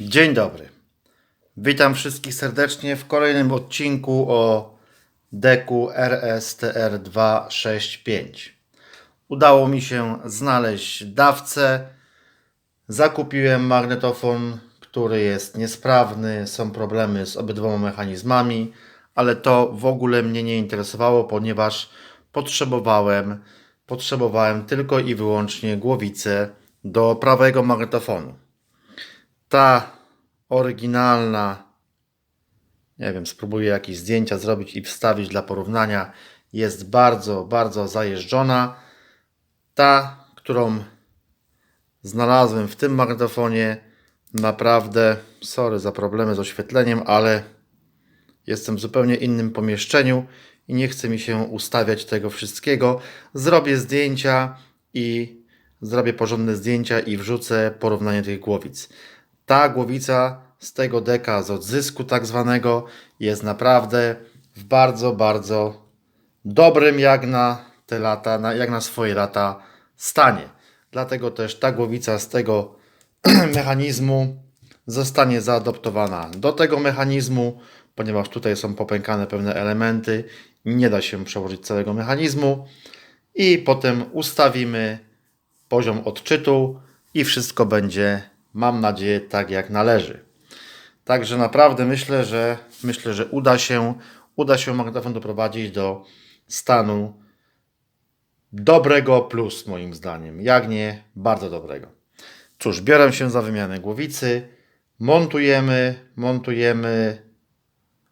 Dzień dobry. Witam wszystkich serdecznie w kolejnym odcinku o deku RSTR 265. Udało mi się znaleźć dawcę. Zakupiłem magnetofon, który jest niesprawny, są problemy z obydwoma mechanizmami, ale to w ogóle mnie nie interesowało, ponieważ potrzebowałem, potrzebowałem tylko i wyłącznie głowicę do prawego magnetofonu ta oryginalna, nie wiem, spróbuję jakieś zdjęcia zrobić i wstawić dla porównania, jest bardzo, bardzo zajeżdżona. Ta, którą znalazłem w tym magnetofonie, naprawdę, sorry za problemy z oświetleniem, ale jestem w zupełnie innym pomieszczeniu i nie chce mi się ustawiać tego wszystkiego. Zrobię zdjęcia i zrobię porządne zdjęcia i wrzucę porównanie tych głowic. Ta głowica z tego deka, z odzysku tak zwanego, jest naprawdę w bardzo, bardzo dobrym jak na te lata, jak na swoje lata stanie. Dlatego też ta głowica z tego mechanizmu zostanie zaadoptowana do tego mechanizmu, ponieważ tutaj są popękane pewne elementy, nie da się przełożyć całego mechanizmu i potem ustawimy poziom odczytu i wszystko będzie, mam nadzieję, tak jak należy. Także naprawdę myślę, że myślę, że uda się, uda się magnetofon doprowadzić do stanu dobrego plus moim zdaniem, jak nie bardzo dobrego. Cóż, biorę się za wymianę głowicy, montujemy, montujemy,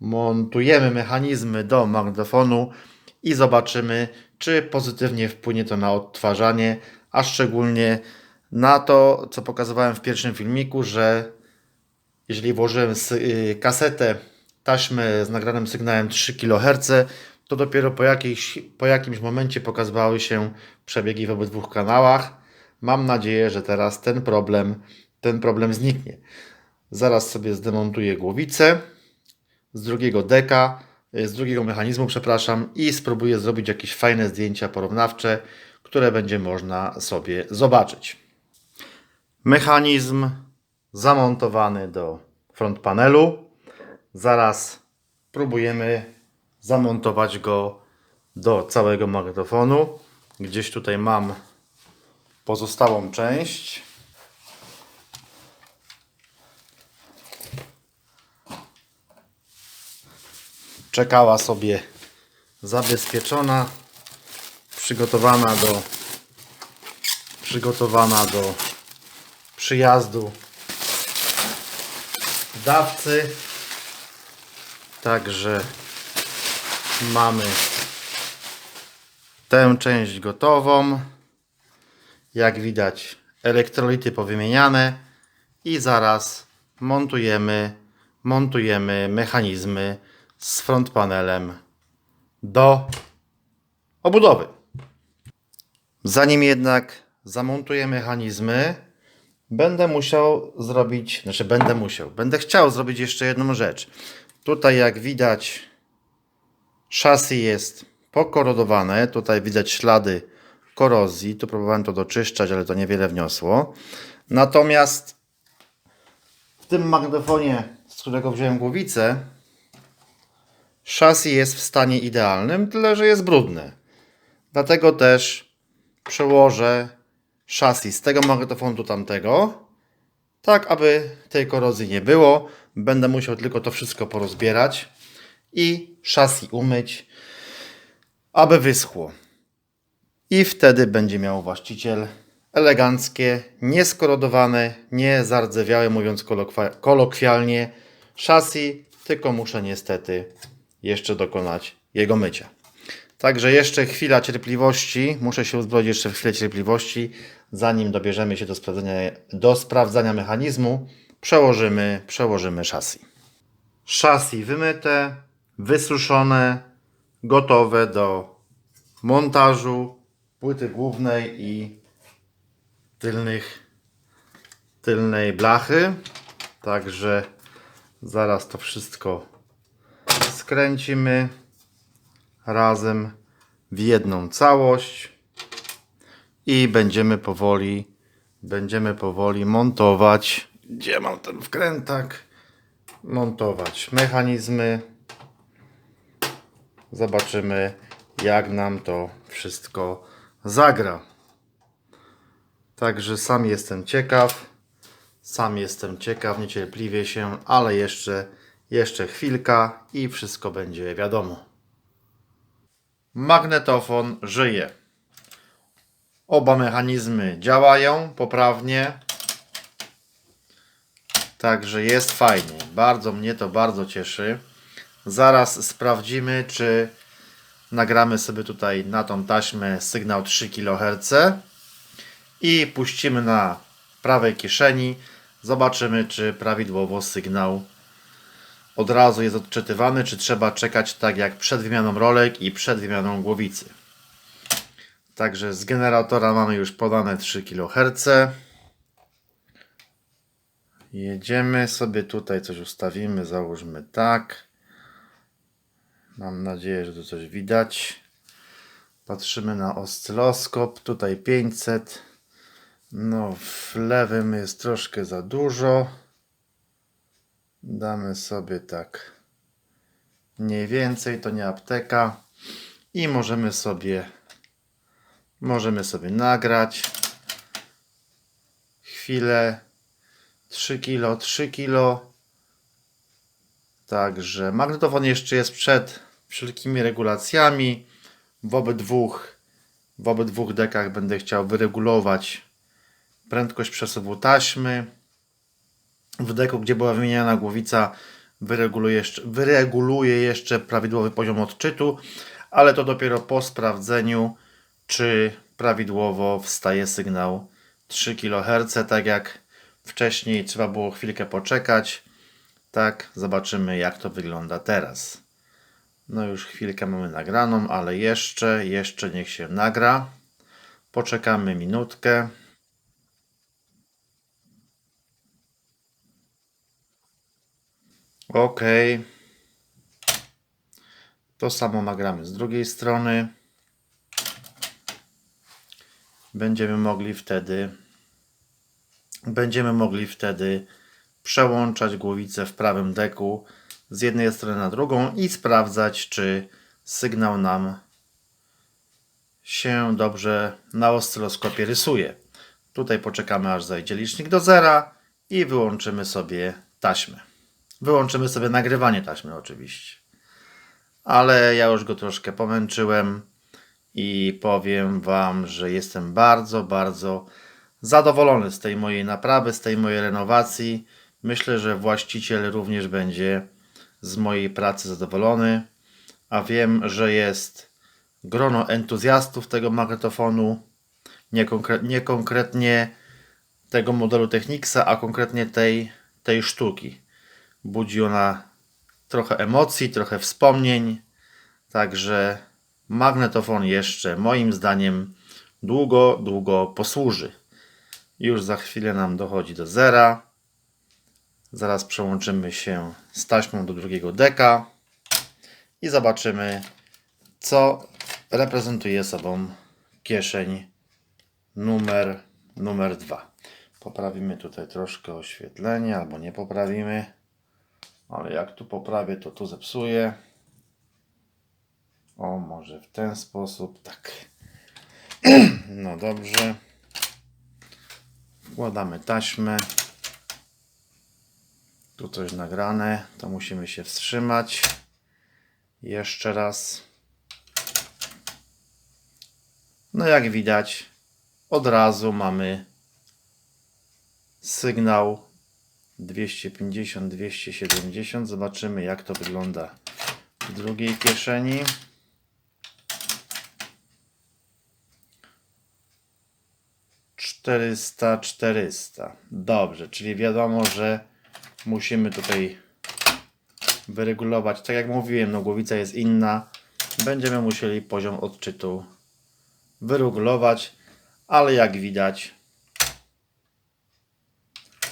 montujemy mechanizmy do magnetofonu i zobaczymy, czy pozytywnie wpłynie to na odtwarzanie, a szczególnie na to, co pokazywałem w pierwszym filmiku, że jeżeli włożyłem y, kasetę, taśmę z nagranym sygnałem 3 kHz, to dopiero po, jakiejś, po jakimś momencie pokazywały się przebiegi w obydwu kanałach. Mam nadzieję, że teraz ten problem, ten problem zniknie. Zaraz sobie zdemontuję głowicę z drugiego deka, y, z drugiego mechanizmu, przepraszam, i spróbuję zrobić jakieś fajne zdjęcia porównawcze, które będzie można sobie zobaczyć. Mechanizm zamontowany do front panelu. Zaraz próbujemy zamontować go do całego magnetofonu. Gdzieś tutaj mam pozostałą część. Czekała sobie zabezpieczona, przygotowana do przygotowana do przyjazdu dawcy. Także mamy tę część gotową. Jak widać, elektrolity powymieniane i zaraz montujemy, montujemy mechanizmy z front panelem do obudowy. Zanim jednak zamontuję mechanizmy, będę musiał zrobić, znaczy będę musiał, będę chciał zrobić jeszcze jedną rzecz. Tutaj jak widać szasy jest pokorodowane, tutaj widać ślady korozji, tu próbowałem to doczyszczać, ale to niewiele wniosło. Natomiast w tym magnetofonie, z którego wziąłem głowicę, szasy jest w stanie idealnym, tyle że jest brudne. Dlatego też przełożę szasy z tego magnetofonu do tamtego, tak aby tej korozji nie było. Będę musiał tylko to wszystko porozbierać i szasy umyć, aby wyschło. I wtedy będzie miał właściciel eleganckie, nieskorodowane, nie zardzewiałe, mówiąc kolokwialnie, szasy, tylko muszę niestety jeszcze dokonać jego mycia. Także jeszcze chwila cierpliwości, muszę się uzbroić jeszcze w chwilę cierpliwości, zanim dobierzemy się do sprawdzania, do sprawdzania mechanizmu, przełożymy, przełożymy szasy. Szasy wymyte, wysuszone, gotowe do montażu płyty głównej i tylnych, tylnej blachy. Także zaraz to wszystko skręcimy razem w jedną całość i będziemy powoli będziemy powoli montować gdzie mam ten wkrętak, montować mechanizmy. Zobaczymy, jak nam to wszystko zagra. Także sam jestem ciekaw. Sam jestem ciekaw, niecierpliwie się, ale jeszcze, jeszcze chwilka i wszystko będzie wiadomo. Magnetofon żyje. Oba mechanizmy działają poprawnie. Także jest fajnie. Bardzo mnie to bardzo cieszy. Zaraz sprawdzimy, czy nagramy sobie tutaj na tą taśmę sygnał 3 kHz i puścimy na prawej kieszeni. Zobaczymy, czy prawidłowo sygnał od razu jest odczytywany, czy trzeba czekać tak jak przed wymianą rolek i przed wymianą głowicy. Także z generatora mamy już podane 3 kHz. Jedziemy sobie tutaj, coś ustawimy, załóżmy tak. Mam nadzieję, że tu coś widać. Patrzymy na oscyloskop, tutaj 500. No, w lewym jest troszkę za dużo. Damy sobie tak mniej więcej, to nie apteka. I możemy sobie możemy sobie nagrać chwilę 3 kilo, 3 kilo. Także magnetofon jeszcze jest przed wszelkimi regulacjami. W obydwu, w obydwu dekach będę chciał wyregulować prędkość przesuwu taśmy. W deku, gdzie była wymieniana głowica, wyreguluję jeszcze, wyreguluję jeszcze prawidłowy poziom odczytu, ale to dopiero po sprawdzeniu, czy prawidłowo wstaje sygnał 3 kHz, tak jak wcześniej trzeba było chwilkę poczekać. Tak, zobaczymy jak to wygląda teraz. No już chwilkę mamy nagraną, ale jeszcze, jeszcze niech się nagra. Poczekamy minutkę. Ok. To samo nagramy z drugiej strony. Będziemy mogli wtedy będziemy mogli wtedy przełączać głowicę w prawym deku z jednej strony na drugą i sprawdzać, czy sygnał nam się dobrze na oscyloskopie rysuje. Tutaj poczekamy aż zajdzie licznik do zera i wyłączymy sobie taśmę. Wyłączymy sobie nagrywanie taśmy oczywiście. Ale ja już go troszkę pomęczyłem i powiem Wam, że jestem bardzo, bardzo zadowolony z tej mojej naprawy, z tej mojej renowacji. Myślę, że właściciel również będzie z mojej pracy zadowolony, a wiem, że jest grono entuzjastów tego magnetofonu, nie, konkre nie konkretnie tego modelu Technicsa, a konkretnie tej, tej sztuki. Budzi ona trochę emocji, trochę wspomnień, także magnetofon jeszcze moim zdaniem długo, długo posłuży. Już za chwilę nam dochodzi do zera. Zaraz przełączymy się z taśmą do drugiego deka i zobaczymy, co reprezentuje sobą kieszeń numer, numer 2. Poprawimy tutaj troszkę oświetlenie, albo nie poprawimy, ale jak tu poprawię, to tu zepsuję. O, może w ten sposób, tak. No dobrze. Wkładamy taśmę. Tu coś nagrane, to musimy się wstrzymać. Jeszcze raz. No jak widać, od razu mamy sygnał 250-270. Zobaczymy jak to wygląda w drugiej kieszeni. 400, 400. Dobrze, czyli wiadomo, że musimy tutaj wyregulować. Tak jak mówiłem, no głowica jest inna. Będziemy musieli poziom odczytu wyregulować, ale jak widać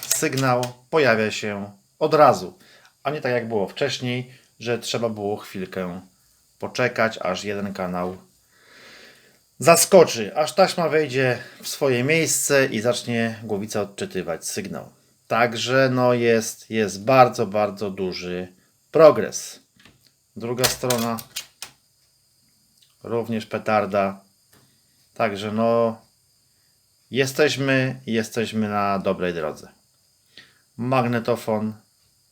sygnał pojawia się od razu, a nie tak jak było wcześniej, że trzeba było chwilkę poczekać, aż jeden kanał zaskoczy, aż taśma wejdzie w swoje miejsce i zacznie głowica odczytywać sygnał. Także no jest, jest bardzo, bardzo duży progres. Druga strona również petarda. Także no jesteśmy, jesteśmy na dobrej drodze. Magnetofon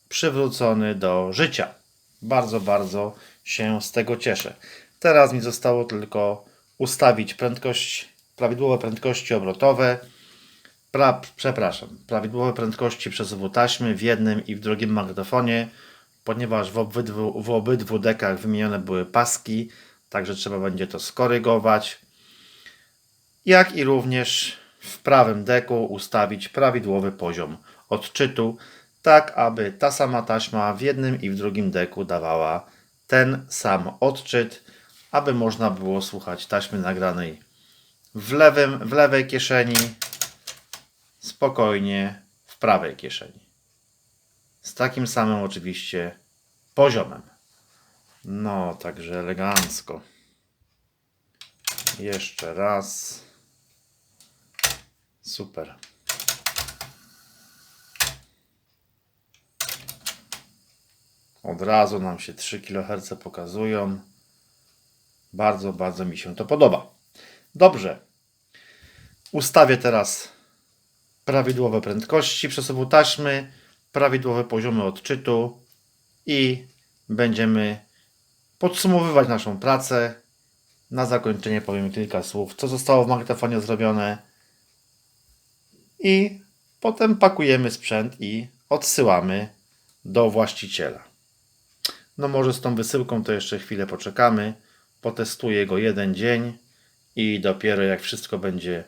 przywrócony do życia. Bardzo, bardzo się z tego cieszę. Teraz mi zostało tylko ustawić prędkość, prawidłowe prędkości obrotowe. Pra, przepraszam, prawidłowe prędkości przesuwu taśmy w jednym i w drugim magnetofonie, ponieważ w obydwu, w obydwu dekach wymienione były paski, także trzeba będzie to skorygować. Jak i również w prawym deku ustawić prawidłowy poziom odczytu, tak aby ta sama taśma w jednym i w drugim deku dawała ten sam odczyt, aby można było słuchać taśmy nagranej w, lewym, w lewej kieszeni, spokojnie w prawej kieszeni. Z takim samym oczywiście poziomem. No, także elegancko. Jeszcze raz. Super. Od razu nam się 3 kHz pokazują. Bardzo, bardzo mi się to podoba. Dobrze. Ustawię teraz prawidłowe prędkości przesuwu taśmy, prawidłowe poziomy odczytu i będziemy podsumowywać naszą pracę. Na zakończenie powiem kilka słów, co zostało w magnetofonie zrobione i potem pakujemy sprzęt i odsyłamy do właściciela. No może z tą wysyłką to jeszcze chwilę poczekamy. Potestuję go jeden dzień i dopiero jak wszystko będzie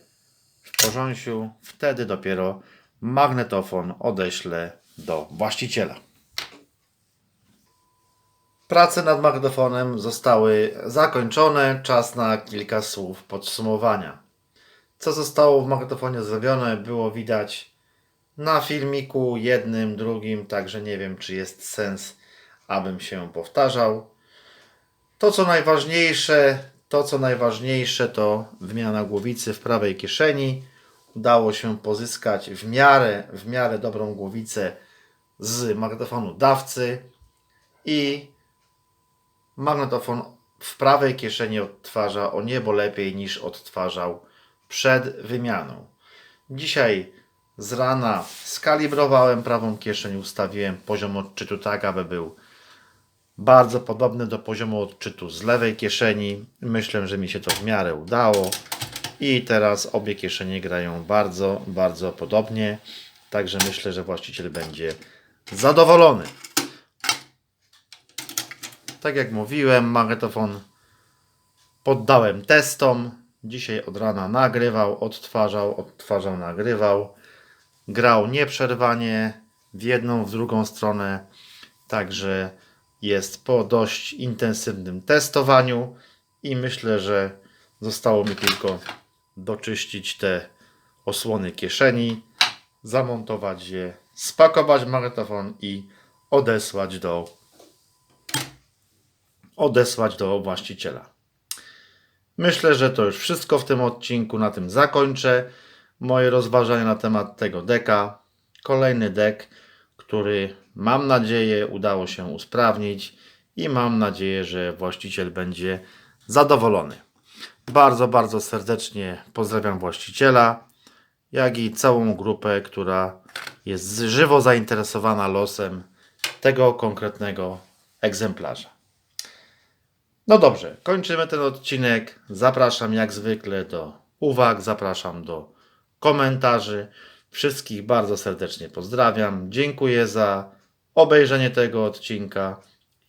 w porządku, wtedy dopiero magnetofon odeślę do właściciela. Prace nad magnetofonem zostały zakończone. Czas na kilka słów podsumowania. Co zostało w magnetofonie zrobione, było widać na filmiku jednym, drugim, także nie wiem, czy jest sens, abym się powtarzał. To, co najważniejsze, to, co najważniejsze, to wymiana głowicy w prawej kieszeni. Udało się pozyskać w miarę, w miarę dobrą głowicę z magnetofonu dawcy i magnetofon w prawej kieszeni odtwarza o niebo lepiej niż odtwarzał przed wymianą. Dzisiaj z rana skalibrowałem prawą kieszeń, ustawiłem poziom odczytu tak, aby był bardzo podobny do poziomu odczytu z lewej kieszeni. Myślę, że mi się to w miarę udało. I teraz obie kieszenie grają bardzo, bardzo podobnie. Także myślę, że właściciel będzie zadowolony. Tak jak mówiłem, magnetofon poddałem testom. Dzisiaj od rana nagrywał, odtwarzał, odtwarzał, nagrywał. Grał nieprzerwanie w jedną, w drugą stronę. Także jest po dość intensywnym testowaniu i myślę, że zostało mi tylko doczyścić te osłony kieszeni, zamontować je, spakować magnetofon i odesłać do odesłać do właściciela. Myślę, że to już wszystko w tym odcinku. Na tym zakończę moje rozważania na temat tego deka. Kolejny dek, który mam nadzieję udało się usprawnić i mam nadzieję, że właściciel będzie zadowolony. Bardzo, bardzo serdecznie pozdrawiam właściciela, jak i całą grupę, która jest żywo zainteresowana losem tego konkretnego egzemplarza. No dobrze, kończymy ten odcinek. Zapraszam jak zwykle do uwag, zapraszam do komentarzy. Wszystkich bardzo serdecznie pozdrawiam. Dziękuję za obejrzenie tego odcinka.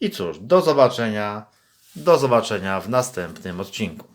I cóż, do zobaczenia. Do zobaczenia w następnym odcinku.